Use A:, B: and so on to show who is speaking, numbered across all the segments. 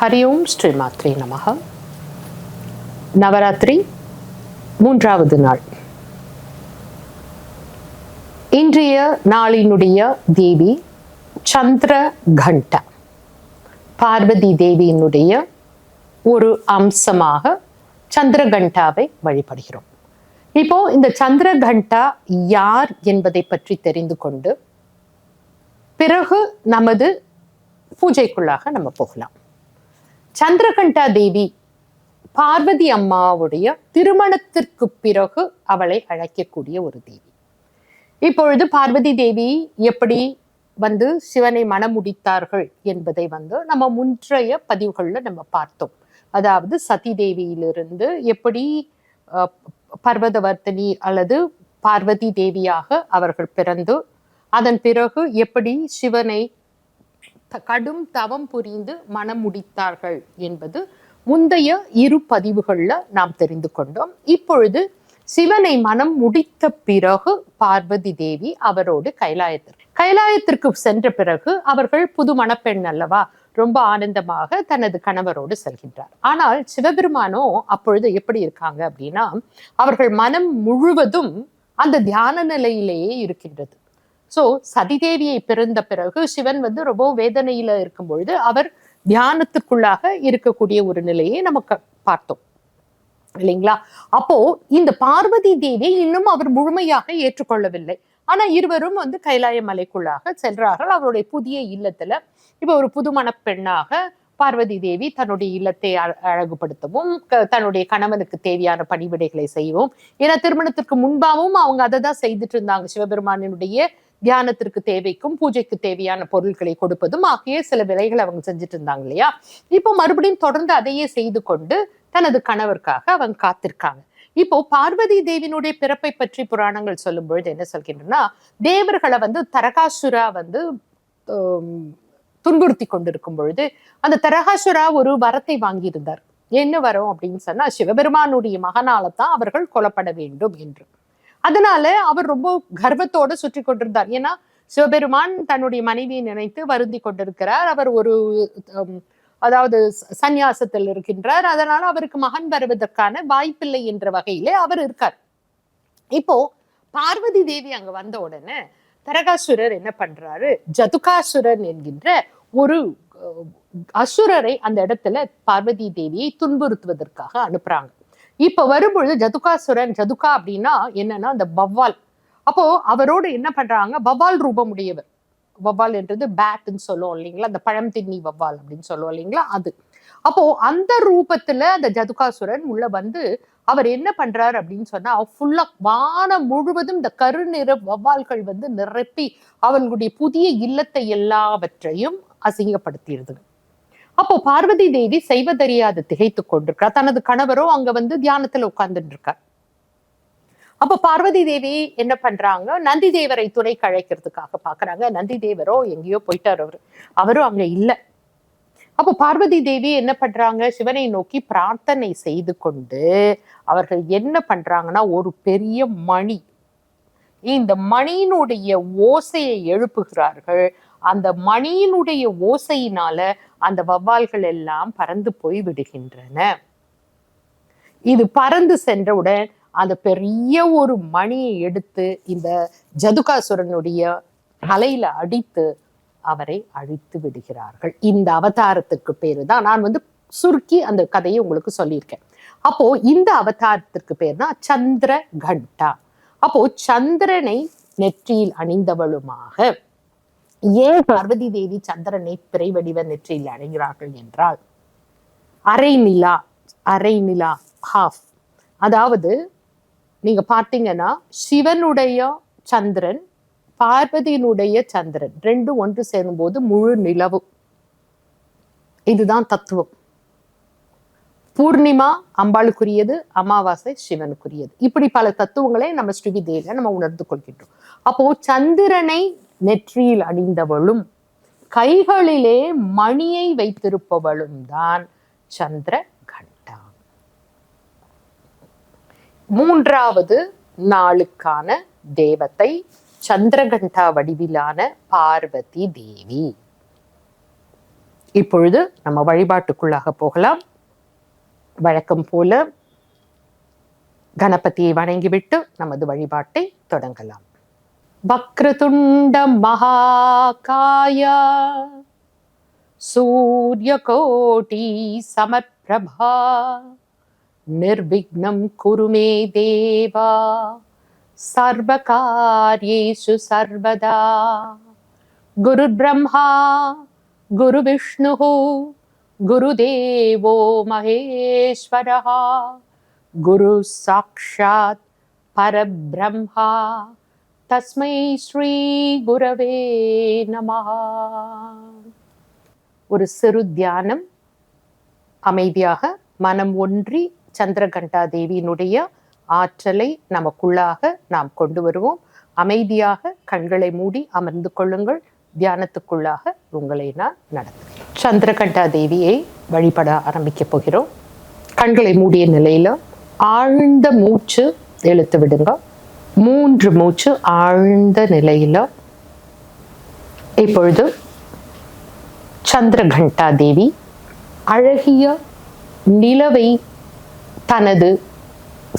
A: ஹரி ஓம் ஸ்ரீ மாத்ரி நமக நவராத்திரி மூன்றாவது நாள்। இன்றைய நாளினுடைய தேவி சந்திர கண்ட பார்வதி தேவியினுடைய ஒரு அம்சமாக சந்திரகண்டாவை வழிபடுகிறோம். இப்போ இந்த சந்திரகண்டா யார் என்பதை பற்றி தெரிந்து கொண்டு பிறகு நமது பூஜைக்குள்ளாக நம்ம போகலாம். சந்திரகண்டா தேவி பார்வதி அம்மாவுடைய திருமணத்திற்கு பிறகு அவளை அழைக்கக்கூடிய ஒரு தேவி. இப்பொழுது பார்வதி தேவி எப்படி வந்து சிவனை மனமுடித்தார்கள் என்பதை வந்து நம்ம முன்றைய பதிவுகளில் நம்ம பார்த்தோம். அதாவது சதி தேவியிலிருந்து எப்படி பர்வதவர்த்தனி பர்வதவர்த்தினி அல்லது பார்வதி தேவியாக அவர்கள் பிறந்து அதன் பிறகு எப்படி சிவனை கடும் தவம் புரிந்து மனம் முடித்தார்கள் என்பது முந்தைய இரு பதிவுகளில் நாம் தெரிந்து கொண்டோம். இப்பொழுது சிவனை மனம் முடித்த பிறகு பார்வதி தேவி அவரோடு கைலாயத்திற்கு கைலாயத்திற்கு சென்ற பிறகு அவர்கள் புது மணப்பெண் அல்லவா ரொம்ப ஆனந்தமாக தனது கணவரோடு செல்கின்றார். ஆனால் சிவபெருமானோ அப்பொழுது எப்படி இருக்காங்க அப்படின்னா அவர்கள் மனம் முழுவதும் அந்த தியான நிலையிலேயே இருக்கின்றது. சோ சதிதேவியை பிறந்த பிறகு சிவன் வந்து ரொம்ப வேதனையில இருக்கும் பொழுது அவர் தியானத்துக்குள்ளாக இருக்கக்கூடிய ஒரு நிலையை நமக்கு பார்த்தோம். இல்லைங்களா? அப்போ இந்த பார்வதி தேவி இன்னும் அவர் முழுமையாக ஏற்றுக்கொள்ளவில்லை. ஆனா இருவரும் வந்து கைலாய மலைக்குள்ளாக சென்றார்கள் அவருடைய புதிய இல்லத்துல இப்ப ஒரு புதுமண பெண்ணாக பார்வதி தேவி தன்னுடைய இல்லத்தை அழகுபடுத்தவும் தன்னுடைய கணவனுக்கு தேவையான பணிவிடைகளை செய்யவும் ஏன்னா திருமணத்திற்கு முன்பாகவும் அவங்க அதை தான் செய்துட்டு இருந்தாங்க. சிவபெருமானினுடைய தியானத்திற்கு தேவைக்கும் பூஜைக்கு தேவையான பொருட்களை கொடுப்பதும் ஆகிய சில விலைகளை அவங்க செஞ்சுட்டு இருந்தாங்க இல்லையா? இப்போ மறுபடியும் தொடர்ந்து அதையே செய்து கொண்டு தனது கணவருக்காக அவங்க காத்திருக்காங்க. இப்போ பார்வதி தேவியினுடைய பிறப்பை பற்றி புராணங்கள் சொல்லும் பொழுது என்ன சொல்கின்றன தேவர்களை வந்து தரகாசுரா வந்து துன்புறுத்தி கொண்டிருக்கும் பொழுது அந்த தரகாசுரா ஒரு வரத்தை வாங்கியிருந்தார். என்ன வரும் அப்படின்னு சொன்னா சிவபெருமானுடைய மகனால தான் அவர்கள் கொல்லப்பட வேண்டும் என்று. அதனால அவர் ரொம்ப கர்வத்தோட சுற்றி கொண்டிருந்தார். ஏன்னா சிவபெருமான் தன்னுடைய மனைவியை நினைத்து வருந்தி கொண்டிருக்கிறார். அவர் ஒரு அதாவது ச- சந்நியாசத்தில் இருக்கின்றார். அதனால அவருக்கு மகன் வருவதற்கான வாய்ப்பில்லை என்ற வகையிலே அவர் இருக்கார். இப்போ பார்வதி தேவி அங்க வந்த உடனே தரகாசுரர் என்ன பண்றாரு? ஜதுகாசுரன் என்கின்ற ஒரு அசுரரை அந்த இடத்துல பார்வதி தேவியை துன்புறுத்துவதற்காக அனுப்புறாங்க. இப்ப வரும்பொழுது ஜதுகாசுரன் ஜதுகா அப்படின்னா என்னன்னா அந்த பவ்வால் அப்போ அவரோடு என்ன பண்றாங்க? வவ்வால் ரூபமுடையவர். வவ்வால் என்றது பேட்னு சொல்லுவோம் இல்லைங்களா? அந்த பழம் தின்னி வவ்வால் அப்படின்னு சொல்லுவோம் இல்லைங்களா? அது. அப்போ அந்த ரூபத்துல அந்த ஜதுகாசுரன் உள்ள வந்து அவர் என்ன பண்றாரு அப்படின்னு சொன்னா ஃபுல்லா வானம் முழுவதும் இந்த கருநிற வவ்வால்கள் வந்து நிரப்பி அவர்களுடைய புதிய இல்லத்தை எல்லாவற்றையும் அசிங்கப்படுத்திடுது. அப்போ பார்வதி தேவி செய்வதறியாது திகைத்து கொண்டிருக்கிறார். தனது கணவரோ அங்க வந்து தியானத்துல உட்கார்ந்துட்டு இருக்கார் அப்ப பார்வதி தேவி என்ன பண்றாங்க? நந்தி தேவரை துணை கழைக்கிறதுக்காக பாக்குறாங்க நந்தி தேவரோ எங்கேயோ போயிட்டார் அவரு. அவரும் அங்க இல்ல. அப்போ பார்வதி தேவி என்ன பண்றாங்க? சிவனை நோக்கி பிரார்த்தனை செய்து கொண்டு அவர்கள் என்ன பண்றாங்கன்னா ஒரு பெரிய மணி. இந்த மணியினுடைய ஓசையை எழுப்புகிறார்கள். அந்த மணியினுடைய ஓசையினால அந்த வவ்வால்கள் எல்லாம் பறந்து போய் விடுகின்றன. இது பறந்து சென்றவுடன் அந்த பெரிய ஒரு மணியை எடுத்து இந்த ஜதுகாசுரனுடைய தலையில அடித்து அவரை அழித்து விடுகிறார்கள். இந்த அவதாரத்துக்கு பேரு தான் நான் வந்து சுருக்கி அந்த கதையை உங்களுக்கு சொல்லியிருக்கேன். அப்போ இந்த அவதாரத்திற்கு பேர் தான் சந்திர கண்டா அப்போ சந்திரனை நெற்றியில் அணிந்தவளுமாக ஏன் பார்வதி தேவி சந்திரனை பிறை வடிவ நெற்றியில் அடைகிறார்கள் என்றால் அரை நிலா அரை நிலா ஹாஃப் அதாவது நீங்க பார்த்தீங்கன்னா சிவனுடைய சந்திரன் பார்வதியினுடைய சந்திரன் ரெண்டும் ஒன்று சேரும்போது முழு நிலவு. இதுதான் தத்துவம். பூர்ணிமா அம்பாளுக்குரியது அமாவாசை சிவனுக்குரியது. இப்படி பல தத்துவங்களை நம்ம ஸ்ரீவிதேயில நம்ம உணர்ந்து கொள்கின்றோம். அப்போ சந்திரனை நெற்றியில் அணிந்தவளும் கைகளிலே மணியை வைத்திருப்பவளும் தான் சந்திர கண்டா மூன்றாவது நாளுக்கான தேவத்தை சந்திரகண்டா வடிவிலான பார்வதி தேவி. இப்பொழுது நம்ம வழிபாட்டுக்குள்ளாக போகலாம். வழக்கம் போல கணபதியை வணங்கிவிட்டு நமது வழிபாட்டை தொடங்கலாம். वक्रतुण्डमहाकाय सूर्यकोटिसमप्रभा निर्विघ्नं कुरु मे देवा सर्वकार्येषु सर्वदा। गुरुर्ब्रह्मा गुरुविष्णुः गुरुदेवो महेश्वरः गुरुः साक्षात् परब्रह्मा। தஸ்மை ஸ்ரீ குரவே நமஹா ஒரு சிறு தியானம் அமைதியாக மனம் ஒன்றி சந்திரகண்டா தேவியினுடைய ஆற்றலை நமக்குள்ளாக நாம் கொண்டு வருவோம். அமைதியாக கண்களை மூடி அமர்ந்து கொள்ளுங்கள். தியானத்துக்குள்ளாக உங்களை நான் நடத்துகிறேன். சந்திரகண்டா தேவியை வழிபட ஆரம்பிக்க போகிறோம். கண்களை மூடிய நிலையில் ஆழ்ந்த மூச்சு இழுத்து விடுங்க. மூன்று மூச்சு ஆழ்ந்த நிலையில் இப்பொழுது சந்திரகண்டா தேவி அழகிய நிலவை தனது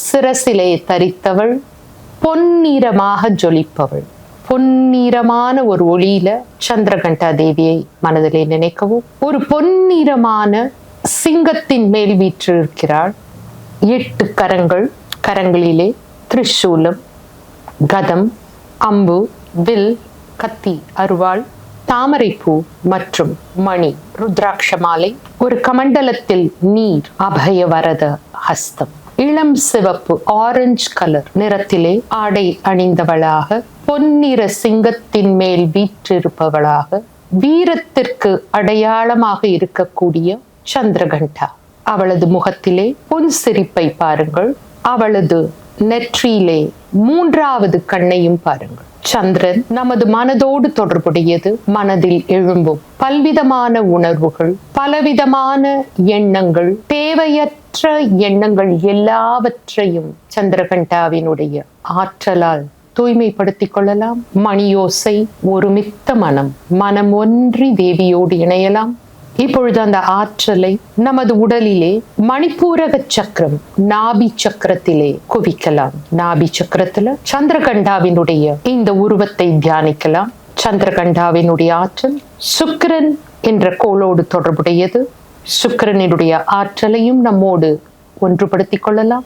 A: சிரசிலே தரித்தவள் பொன்னிறமாக ஜொலிப்பவள். பொன்னிறமான ஒரு ஒளியில சந்திரகண்டா தேவியை மனதிலே நினைக்கவும் ஒரு பொன்னிறமான சிங்கத்தின் மேல் வீற்றிருக்கிறாள். எட்டு கரங்கள் கரங்களிலே திரிசூலம் கதம் அம்பு வில் கத்தி அருவாள் தாமரைப்பூ மற்றும் மணி ருத்ராட்ச மாலை ஒரு கமண்டலத்தில் நீர் அபய வரத ஹஸ்தம். இளம் சிவப்பு ஆரஞ்சு கலர் நிறத்திலே ஆடை அணிந்தவளாக பொன்னிற சிங்கத்தின் மேல் வீற்றிருப்பவளாக வீரத்திற்கு அடையாளமாக இருக்கக்கூடிய சந்திரகண்டா. அவளது முகத்திலே பொன் சிரிப்பை பாருங்கள். அவளது நெற்றியிலே மூன்றாவது கண்ணையும் பாருங்கள். சந்திரன் நமது மனதோடு தொடர்புடையது. மனதில் எழும்பும் பல்விதமான உணர்வுகள் பலவிதமான எண்ணங்கள் தேவையற்ற எண்ணங்கள் எல்லாவற்றையும் சந்திரகண்டாவினுடைய ஆற்றலால் தூய்மைப்படுத்திக் கொள்ளலாம். மணியோசை ஒருமித்த மனம். மனம் ஒன்றி தேவியோடு இணையலாம். இப்பொழுது அந்த ஆற்றலை நமது உடலிலே மணிப்பூரக சக்கரம் நாபி சக்கரத்திலே குவிக்கலாம். நாபி சக்கரத்துல சந்திரகண்டாவினுடைய இந்த உருவத்தை தியானிக்கலாம். சந்திரகண்டாவினுடைய ஆற்றல் சுக்கிரன் என்ற கோளோடு தொடர்புடையது. சுக்கிரனினுடைய ஆற்றலையும் நம்மோடு ஒன்றுபடுத்திக் கொள்ளலாம்.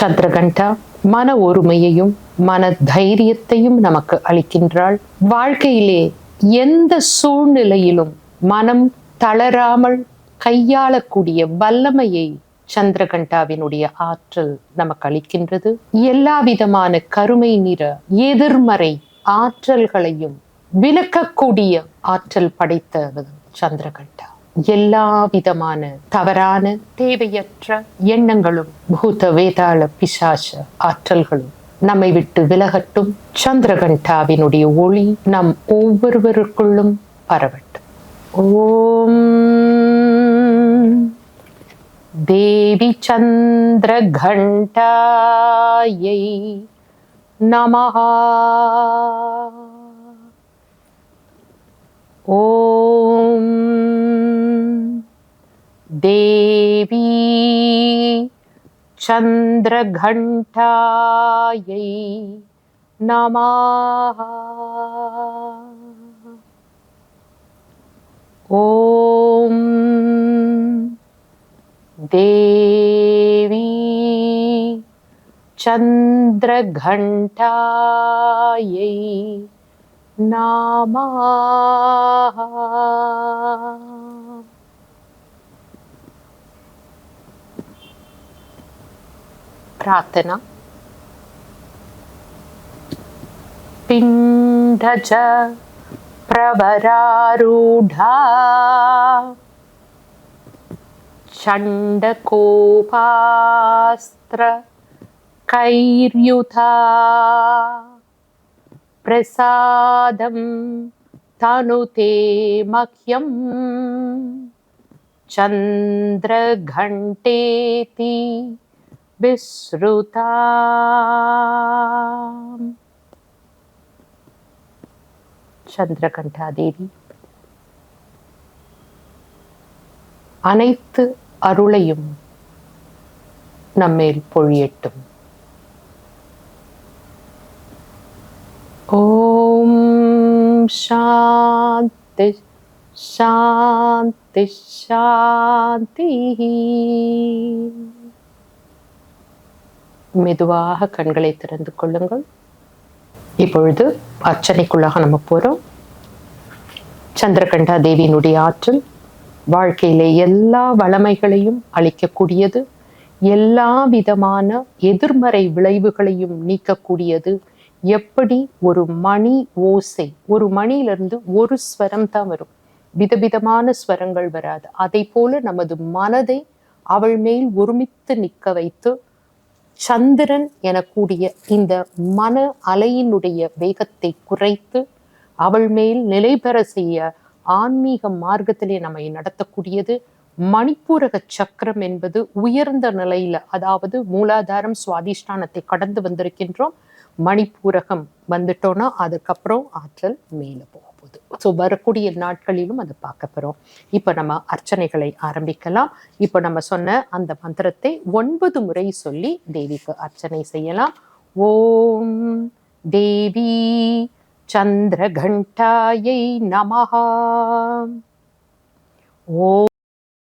A: சந்திரகண்டா மன ஒருமையையும் மன தைரியத்தையும் நமக்கு அளிக்கின்றாள். வாழ்க்கையிலே எந்த சூழ்நிலையிலும் மனம் தளராமல் கையாளக்கூடிய வல்லமையை சந்திரகண்டாவினுடைய ஆற்றல் நமக்கு அளிக்கின்றது. எல்லா விதமான கருமை நிற எதிர்மறை ஆற்றல்களையும் விளக்கக்கூடிய ஆற்றல் படைத்தது சந்திரகண்டா. எல்லா விதமான தவறான தேவையற்ற எண்ணங்களும் பூத வேதாள பிசாச ஆற்றல்களும் நம்மை விட்டு விலகட்டும். சந்திரகண்டாவினுடைய ஒளி நம் ஒவ்வொருவருக்குள்ளும் பரவட்டும். ॐ देवीचन्द्रघण्टायै नमः ॐ देवी चन्द्रघण्टायै नमः ॐ देवी चन्द्रघण्टायै नामाः। प्रार्थना। पिण्ड प्रवरारूढा चण्डकोपास्त्रकैर्युथा प्रसादं तनुते मह्यं। चन्द्रघण्टेति विसृता। சந்திரகண்டாதேவி. அனைத்து அருளையும் நம்மேல் பொழியட்டும். ஓம் சாந்தி சாந்தி சாந்தி. மெதுவாக கண்களை திறந்து கொள்ளுங்கள். இப்பொழுது அர்ச்சனைக்குள்ளாக நம்ம போறோம். சந்திரகண்டா தேவியினுடைய ஆற்றல் வாழ்க்கையிலே எல்லா வளமைகளையும் அளிக்கக்கூடியது. எல்லா விதமான எதிர்மறை விளைவுகளையும் நீக்கக்கூடியது. எப்படி? ஒரு மணி ஓசை. ஒரு மணியிலிருந்து ஒரு ஸ்வரம் தான் வரும். விதவிதமான ஸ்வரங்கள் வராது. அதை போல நமது மனதை அவள் மேல் ஒருமித்து நிற்க வைத்து சந்திரன் எனக்கூடிய இந்த மன அலையினுடைய வேகத்தை குறைத்து அவள் மேல் நிலை பெற செய்ய ஆன்மீக மார்க்கத்திலே நம்மை நடத்தக்கூடியது. மணிப்பூரக சக்கரம் என்பது உயர்ந்த நிலையில அதாவது மூலாதாரம் சுவாதிஷ்டானத்தை கடந்து வந்திருக்கின்றோம். மணிப்பூரகம் வந்துட்டோம்னா அதுக்கப்புறம் ஆற்றல் மேலே போகும். ஸோ வரக்கூடிய நாட்களிலும் அதை பார்க்க போகிறோம் இப்போ நம்ம அர்ச்சனைகளை ஆரம்பிக்கலாம். இப்போ நம்ம சொன்ன அந்த மந்திரத்தை ஒன்பது முறை சொல்லி தேவிக்கு அர்ச்சனை செய்யலாம். ஓம் தேவி சந்திரகண்டாயை நமஹா. ஓம்